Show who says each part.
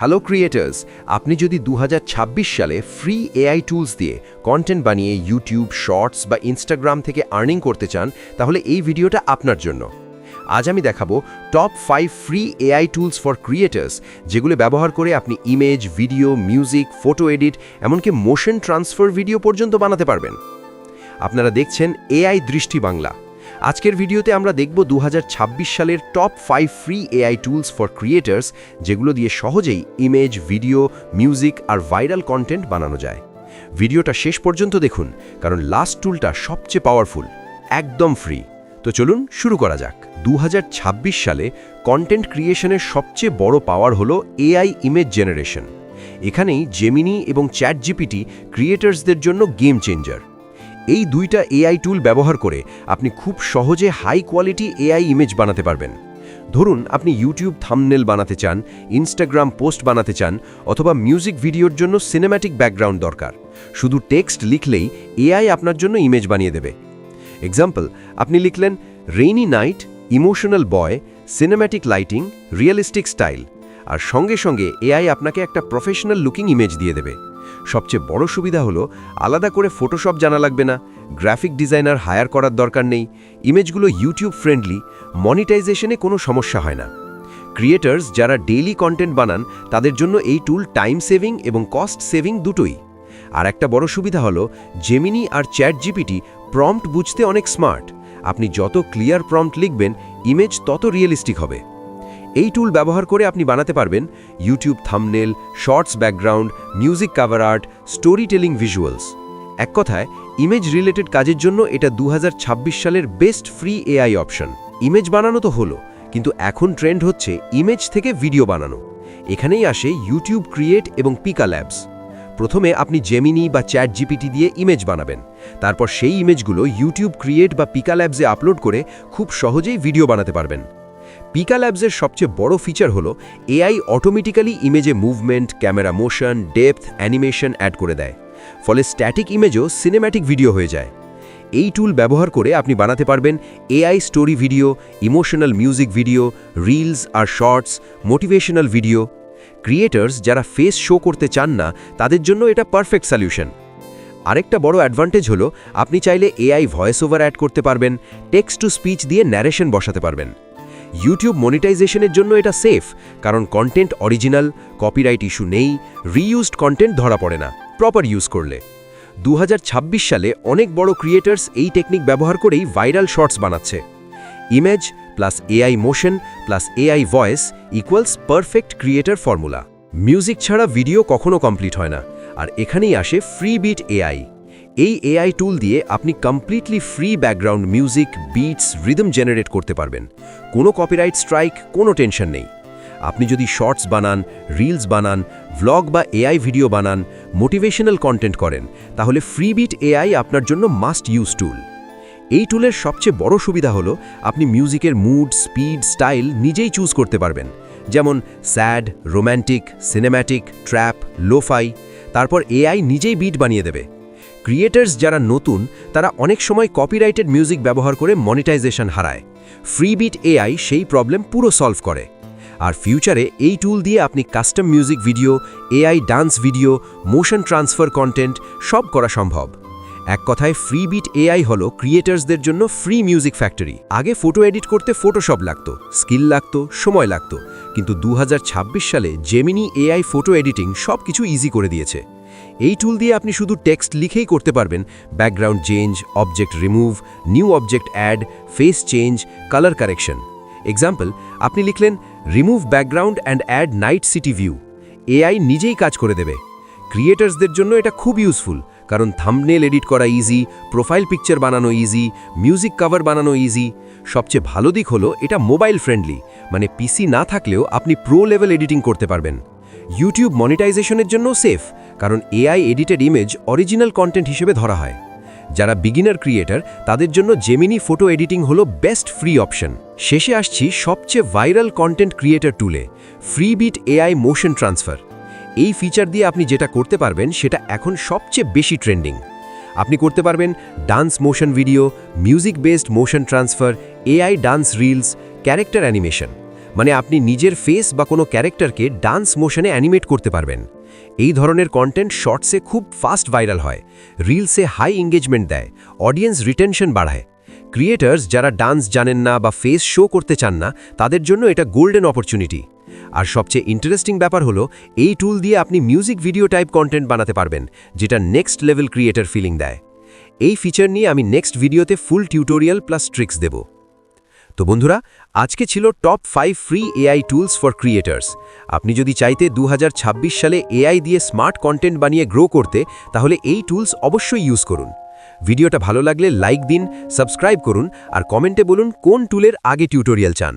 Speaker 1: Hello creators আপনি যদি দু হাজার ছাব্বিশ সালে ফ্রি এআই টুলস দিয়ে কন্টেন্ট বানিয়ে ইউটিউব শর্টস বা ইনস্টাগ্রাম থেকে আর্নিং করতে চান, তাহলে এই ভিডিওটা আপনার জন্য। আজ আমি দেখাবো top five free AI tools for creators যেগুলো ব্যবহার করে আপনি image video music photo edit এমনকি মোশন ট্রান্সফার ভিডিও পর্যন্ত বানাতে পারবেন। আপনারা দেখছেন এআই দৃষ্টি বাংলা আজকের ভিডিওতে আমরা দেখব দু হাজার ছাব্বিশ সালের top five free AI tools for creators যেগুলো দিয়ে সহজেই ইমেজ ভিডিও মিউজিক আর ভাইরাল কন্টেন্ট বানানো যায়। ভিডিওটা শেষ পর্যন্ত দেখুন, কারণ লাস্ট টুলটা সবচেয়ে পাওয়ারফুল একদম ফ্রি তো চলুন শুরু করা যাক। দু হাজার ছাব্বিশ সালে কন্টেন্ট ক্রিয়েশনের সবচেয়ে বড় পাওয়ার হলো এআই ইমেজ জেনারেশন এখানেই জেমিনি এবং চ্যাট জিপিটি ক্রিয়েটার্সদের জন্য গেম চেঞ্জার এই দুইটা এআই টুল ব্যবহার করে আপনি খুব সহজে হাই কোয়ালিটি এআই ইমেজ বানাতে পারবেন। ধরুন, আপনি ইউটিউব থামনেল বানাতে চান ইনস্টাগ্রাম পোস্ট বানাতে চান, অথবা মিউজিক ভিডিওর জন্য সিনেম্যাটিক ব্যাকগ্রাউন্ড দরকার। শুধু টেক্সট লিখলেই এআই আপনার জন্য ইমেজ বানিয়ে দেবে। এক্সাম্পল আপনি লিখলেন rainy night emotional boy cinematic lighting realistic style আর সঙ্গে সঙ্গে এআই আপনাকে একটা প্রফেশনাল লুকিং ইমেজ দিয়ে দেবে। সবচেয়ে বড় সুবিধা হলো, আলাদা করে ফটোশপ জানা লাগবে না গ্রাফিক ডিজাইনার হায়ার করার দরকার নেই ইমেজগুলো ইউটিউব ফ্রেন্ডলি মনিটাইজেশনে কোনো সমস্যা হয় না। ক্রিয়েটার্স যারা ডেইলি কন্টেন্ট বানান, তাদের জন্য এই টুল টাইম সেভিং এবং কস্ট সেভিং দুটোই। আর একটা বড় সুবিধা হলো জেমিনি আর চ্যাট জিপিটি প্রম্পট বুঝতে অনেক স্মার্ট আপনি যত ক্লিয়ার প্রম্পট লিখবেন ইমেজ তত রিয়েলিস্টিক হবে। এই টুল ব্যবহার করে আপনি বানাতে পারবেন YouTube thumbnail shorts background music cover art story telling visuals এক কথায় ইমেজ রিলেটেড কাজের জন্য এটা দু হাজার ছাব্বিশ সালের best free AI option image বানানো তো হলো, কিন্তু এখন ট্রেন্ড হচ্ছে ইমেজ থেকে ভিডিও বানানো। এখানেই আসে ইউটিউব ক্রিয়েট এবং পিকা ল্যাবস প্রথমে আপনি জেমিনি বা চ্যাট জিপিটি দিয়ে ইমেজ বানাবেন। তারপর সেই ইমেজগুলো ইউটিউব ক্রিয়েট বা পিকা ল্যাবসে আপলোড করে খুব সহজেই ভিডিও বানাতে পারবেন। পিকা ল্যাবসের সবচেয়ে বড় ফিচার হলো AI automatically ইমেজে movement camera motion depth animation add করে দেয়। ফলে স্ট্যাটিক ইমেজও সিনেম্যাটিক ভিডিও হয়ে যায়। এই টুল ব্যবহার করে আপনি বানাতে পারবেন AI story video emotional music video reels আর শর্টস মোটিভেশনাল ভিডিও ক্রিয়েটার্স যারা ফেস শো করতে চান না, তাদের জন্য এটা পারফেক্ট সলিউশন আরেকটা বড় অ্যাডভান্টেজ হলো আপনি চাইলে এআই ভয়েস ওভার অ্যাড করতে পারবেন টেক্সট টু স্পিচ দিয়ে ন্যারেশন বসাতে পারবেন। ইউটিউব মনিটাইজেশনের জন্য এটা সেফ কারণ কন্টেন্ট অরিজিনাল কপিরাইট ইস্যু নেই রিইউজড কন্টেন্ট ধরা পড়ে না প্রপার ইউজ করলে। দু হাজার ছাব্বিশ সালে অনেক বড় ক্রিয়েটার্স এই টেকনিক ব্যবহার করেই ভাইরাল শর্টস বানাচ্ছে। Image plus AI motion plus AI voice equals perfect creator formula music ছাড়া ভিডিও কখনো কমপ্লিট হয় না, আর এখানেই আসে ফ্রি বিট এআই এই এআই টুল দিয়ে আপনি completely free background music beats rhythm generate করতে পারবেন। কোনো কপিরাইট স্ট্রাইক কোনো টেনশন নেই। আপনি যদি শর্টস বানান রিলস বানান ভ্লগ বা এআই ভিডিও বানান মোটিভেশনাল কন্টেন্ট করেন, তাহলে ফ্রিবিট এআই আপনার জন্য মাস্ট ইউজ টুল এই টুলের সবচেয়ে বড় সুবিধা হলো, আপনি মিউজিকের মুড স্পিড স্টাইল নিজেই চুজ করতে পারবেন। যেমন sad romantic cinematic trap lofi তারপর এআই নিজেই বিট বানিয়ে দেবে। ক্রিয়েটার্স যারা নতুন, তারা অনেক সময় কপিরাইটেড মিউজিক ব্যবহার করে মনিটাইজেশন হারায়। ফ্রিবিট এআই সেই প্রবলেম পুরো সলভ করে। আর ফিউচারে এই টুল দিয়ে আপনি custom music video AI dance video motion transfer content সব করা সম্ভব। এক কথায় ফ্রিবিট এআই হলো ক্রিয়েটার্সদের জন্য ফ্রি মিউজিক ফ্যাক্টরি আগে ফটো এডিট করতে ফটোশপ লাগতো স্কিল লাগতো, সময় লাগতো। কিন্তু দু হাজার ছাব্বিশ সালে জেমিনি এআই ফটো এডিটিং সব কিছু ইজি করে দিয়েছে। এই টুল দিয়ে আপনি শুধু টেক্সট লিখেই করতে পারবেন। Background change object remove new object add face change colour correction example আপনি লিখলেন remove background and add night city view AI নিজেই কাজ করে দেবে। ক্রিয়েটার্সদের জন্য এটা খুব ইউজফুল কারণ থামনেল এডিট করা ইজি প্রোফাইল পিকচার বানানো ইজি মিউজিক কাভার বানানো ইজি সবচেয়ে ভালো দিক হলো, এটা মোবাইল ফ্রেন্ডলি মানে পিসি না থাকলেও আপনি প্রো লেভেল এডিটিং করতে পারবেন। ইউটিউব মনিটাইজেশনের জন্য সেফ কারণ AI edited image original content হিসেবে ধরা হয়। যারা বিগিনার ক্রিয়েটার তাদের জন্য জেমিনি ফটো এডিটিং হলো বেস্ট ফ্রি অপশন শেষে আসছি সবচেয়ে ভাইরাল কন্টেন্ট ক্রিয়েটার টুলে free beat AI motion transfer এই ফিচার দিয়ে আপনি যেটা করতে পারবেন, সেটা এখন সবচেয়ে বেশি ট্রেন্ডিং আপনি করতে পারবেন dance motion video music based motion transfer AI dance reels character animation মানে আপনি নিজের ফেস বা কোনো ক্যারেক্টারকে ডান্স মোশনে অ্যানিমেট করতে পারবেন। এই ধরনের কন্টেন্ট শর্টসে খুব ফাস্ট ভাইরাল হয় রিলসে হাই এঙ্গেজমেন্ট দেয় অডিয়েন্স রিটেনশন বাড়ায়। ক্রিয়েটার্স যারা ডান্স জানেন না বা ফেস শো করতে চান না, তাদের জন্য এটা গোল্ডেন অপরচুনিটি আর সবচেয়ে ইন্টারেস্টিং ব্যাপার হলো, এই টুল দিয়ে আপনি মিউজিক ভিডিও টাইপ কন্টেন্ট বানাতে পারবেন, যেটা নেক্সট লেভেল ক্রিয়েটার ফিলিং দেয়। এই ফিচার নিয়ে আমি নেক্সট ভিডিওতে ফুল টিউটোরিয়াল প্লাস ট্রিক্স দেব। তো বন্ধুরা, আজকে ছিল top five free AI tools for creators আপনি যদি চাইতে দু হাজার ছাব্বিশ সালে এআই দিয়ে স্মার্ট কন্টেন্ট বানিয়ে গ্রো করতে, তাহলে এই টুলস অবশ্যই ইউজ করুন। ভিডিওটা ভালো লাগলে লাইক দিন সাবস্ক্রাইব করুন, আর কমেন্টে বলুন কোন টুলের আগে টিউটোরিয়াল চান।